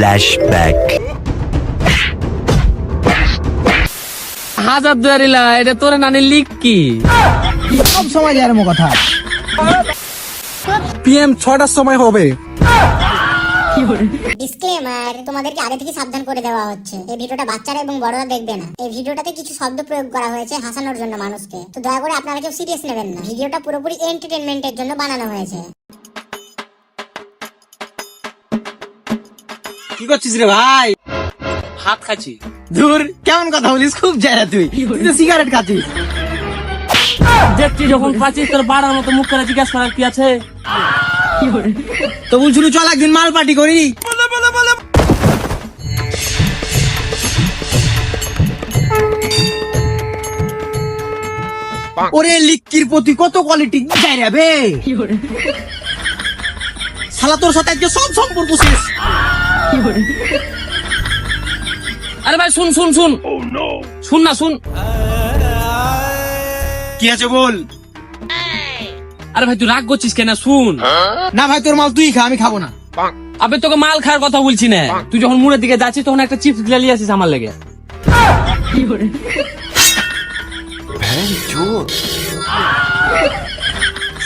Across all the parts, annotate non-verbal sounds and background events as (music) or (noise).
Flashback. হাজার দুয়ারিলা এটা তোর নানি লিখ কি? সব সময় যার মো কথা। পিএম ছটার সময় হবে। ডিসক্লেমার তোমাদেরকে আগে থেকে সাবধান করে দেওয়া হচ্ছে। এই ভিডিওটা বাচ্চারা এবং বড়রা দেখবে না। এই ভিডিওটাতে কিছু শব্দ প্রয়োগ করা হয়েছে হাসানোর জন্য মানুষকে। তো দয়া করে আপনারা কেউ সিরিয়াস নেবেন না। ভিডিওটা পুরোপুরি এন্টারটেনমেন্টের জন্য বানানো হয়েছে। কি করছিস রে ভাই? হাত খাচ্ছি। দূর কেমন কথা বলিস? খুব যায় তুই। সিগারেট খাচ্ছিস। দেখছি যখন পাচ্ছিস তোর বাড়ার মতো মুখ করে জিজ্ঞাসা করার কি আছে? তো বলছিল চল একদিন মাল পার্টি করি। ওরে লিক্কির প্রতি কত কোয়ালিটি যাই রে বে। শালা তোর সাথে আজকে সব সম্পর্ক শেষ। আরে ভাই শুন শুন শুন। শুন না শুন। কি আছে বল? আরে ভাই তুই রাগ করছিস কেন? শুন। না ভাই তোর মাল তুই খা আমি খাব না। আবে তোকে মাল খাওয়ার কথা বলছি না। তুই যখন মুড়ের দিকে যাচ্ছিস তখন একটা চিপস গিলা নিয়ে আসিস আমার লেগে।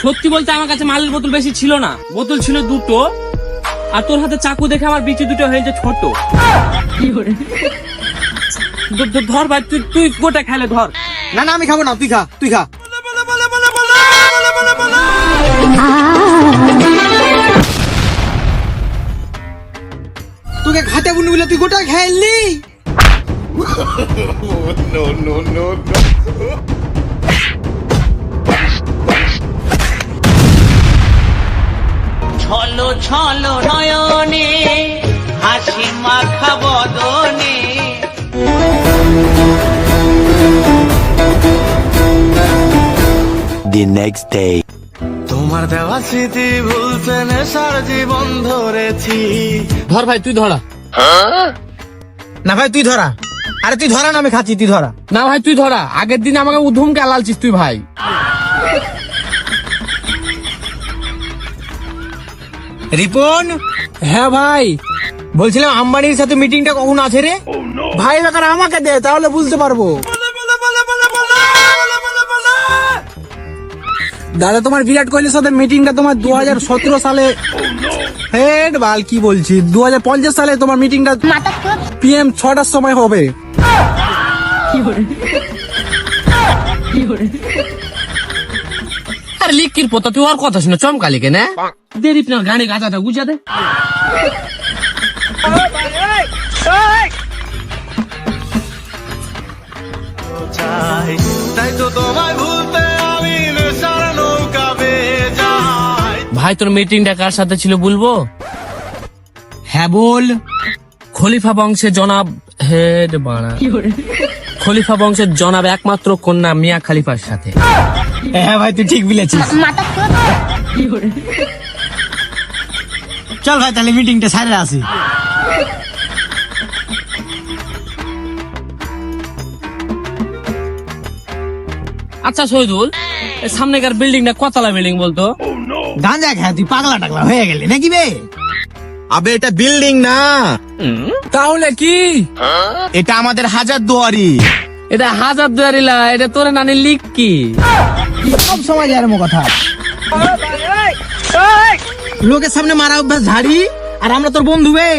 সত্যি বলতে আমার কাছে মালের বোতল বেশি ছিল না। বোতল ছিল দুটো। আর তোর হাতে চাকু দেখে আমার বিচি দুটো হয়েছে ছোট। ধর ভাই তুই তুই গোটা খেলে ধর। না না আমি খাব না তুই খা তুই খা। তোকে খাতে বুনি বলে তুই গোটা খাইলি (laughs) ছলো ছলো নয়নে হাসি মাখা বদনে। The next day. তোমার দেওয়া স্মৃতি ভুলতে নেশার জীবন ধরেছি। ধর ভাই তুই ধরা। না ভাই তুই ধরা। আরে তুই ধরা না আমি খাচ্ছি তুই ধরা। না ভাই তুই ধরা। আগের দিন আমাকে উধুম কে আলালছিস তুই ভাই। রিপন? হ্যাঁ ভাই। বলছিলাম আম্বানির সাথে মিটিংটা কখন আছে রে? ভাই বেকার আমাকে দে তাহলে বুঝতে পারব। দাদা তোমার বিরাট কোহলির সাথে মিটিংটা তোমার দু হাজার সতেরো সালে হেড বাল কি বলছি? দু হাজার পঞ্চাশ সালে তোমার মিটিংটা পিএম ছটার সময় হবে। আর পতা তুই ওর কথা শুনে চমকালি কেন দেরি গাড়ি গাছাটা গুজা দে তাই তো তোমায় ভুলতে আমি নেশার নৌকা যাই ভাই তোর মিটিংটা কার সাথে ছিল বলব? হ্যাঁ বল। খলিফা বংশের জনাব হেড বাড়া। খলিফা বংশের জনাব একমাত্র কন্যা মিয়া খালিফার সাথে। হ্যাঁ ভাই তুই ঠিক বলেছিস। চল ভাই তাহলে মিটিংটা সারে আসি। আচ্ছা শহীদুল এই সামনেকার বিল্ডিংটা কতলা বিল্ডিং বলতো? গাঁজা খায় তুই পাগলা টাগলা হয়ে গেলি নাকি বে? আবে এটা বিল্ডিং না। তাহলে কি? এটা আমাদের হাজার দুয়ারি এটা হাজার দুয়ারি লা এটা তোর নানি লিখ কি? সব সময় যার মো কথা। লোকের সামনে মারা অভ্যাস ঝাড়ি আর আমরা তোর বন্ধু বে।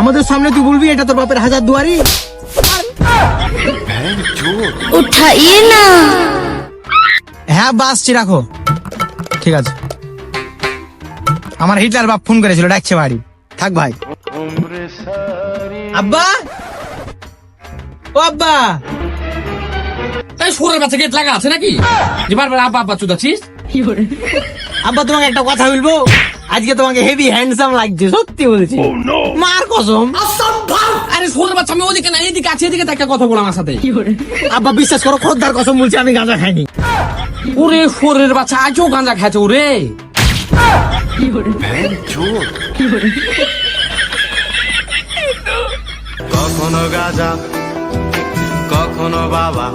আমাদের সামনে তুই বলবি এটা তোর বাপের হাজার দুয়ারি। উঠাইয়ে না। হ্যাঁ বাসছি রাখো। ঠিক আছে। আমার হিটলার বাপ ফোন করেছিল ডাকছে বাড়ি। থাক ভাই। আব্বা! ও আব্বা! তাই সুরের বাচ্চা গেট লাগা আছে নাকি? যে বারবার আব্বা আব্বা চুদাচ্ছিস? আব্বা তোমাকে একটা কথা বলব? আজকে তোমাকে হেভি হ্যান্ডসাম লাগছে সত্যি বলছি। মার কসম। আরে সুরের বাচ্চা আমি ওদিকে না এদিকে আছে এদিকে তাকে কথা বল আমার সাথে। আব্বা বিশ্বাস করো খোদ্দার কসম বলছি আমি গাঁজা খাইনি। ওরে সুরের বাচ্চা আজও গাঁজা খেয়েছে ওরে। কখনো গাজা কখনো বাবা।